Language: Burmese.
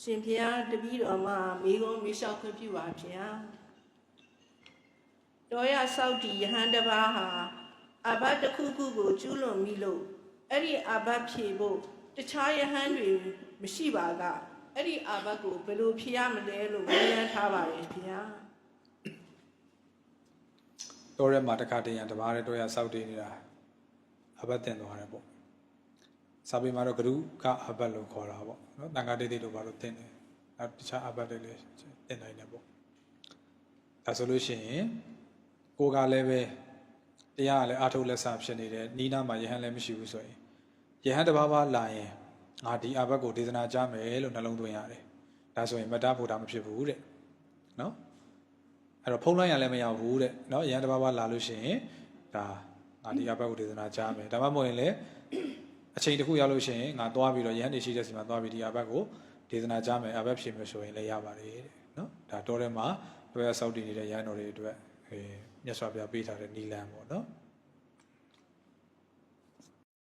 ရှင်ဖျားတပည့်တော်မှာမိကုံးမိလျှောက်ခွင့်ပြုပါဗျာတော်ရဆောက်တီယဟန်တစ်ပါးဟာအဘတ်တစ်ခုခုကိုကျူးလွန်မိလို့အဲ့ဒီအဘတ်ဖြေဖို့တခြားယဟန်တွေမရှိပါကအဲ့ဒီအဘတ်ကိုဘယ်လိုဖြေရမလဲလို့မေးရန်ထားပါတယ်ဗျာတော်ရဲမှာတစ်ခါတည်းရန်တပါးရဲတော်ရစောက်တည်နေတာအဘတ်တင်သွားတယ်ပေါ့ စာပေမှာတော့ဂရုကအဘတ်လို့ခေါ်တာပေါ့နော်တန်ခါတိတ်တိတ်လို့ပါလို့သင်တယ်နောက်တခြားအဘတ်တွေလည်းသင်နိုင်တယ်ပေါ့ဒါဆိုလို့ရှိရင်ကိုကလည်းပဲတရားကလည်းအာထုလက်ဆာဖြစ်နေတယ်နီးနာမှာယဟန်လည်းမရှိဘူးဆိုရင်ယဟန်တစ်ပါးပါလာရင်ငါဒီအဘတ်ကိုဒေသနာကြားမယ်လို့နှလုံးသွင်းရတယ်ဒါဆိုရင်မတ္တဗုဒ္ဓမဖြစ်ဘူးတဲ့နော်အဲ့တော့ဖုံးလိုက်ရလည်းမရဘူးတဲ့နော်ယဟန်တစ်ပါးပါလာလို့ရှိရင်ဒါငါဒီအဘတ်ကိုဒေသနာကြားမယ်ဒါမှမဟုတ်ရင်လည်း အချိန်တစ်ခုရောက်လို့ရှိရင်ငါသွားပြီးတော့ရဟန်းတွေရှိတဲ့စီမှာသွားပြီးဒီအဘက်ကိုဒေသနာကြားမယ်အဘက်ဖြေမယ်ဆိုရင်လည်းရပါတယ်တဲ့နော်ဒါတော့ထဲမှာတွဲဆောက်တည်နေတဲ့ရဟန်းတော်တွေအတွက်မြတ်စွာဘုရားပေးထားတဲ့နိလန်ပေါ့နော်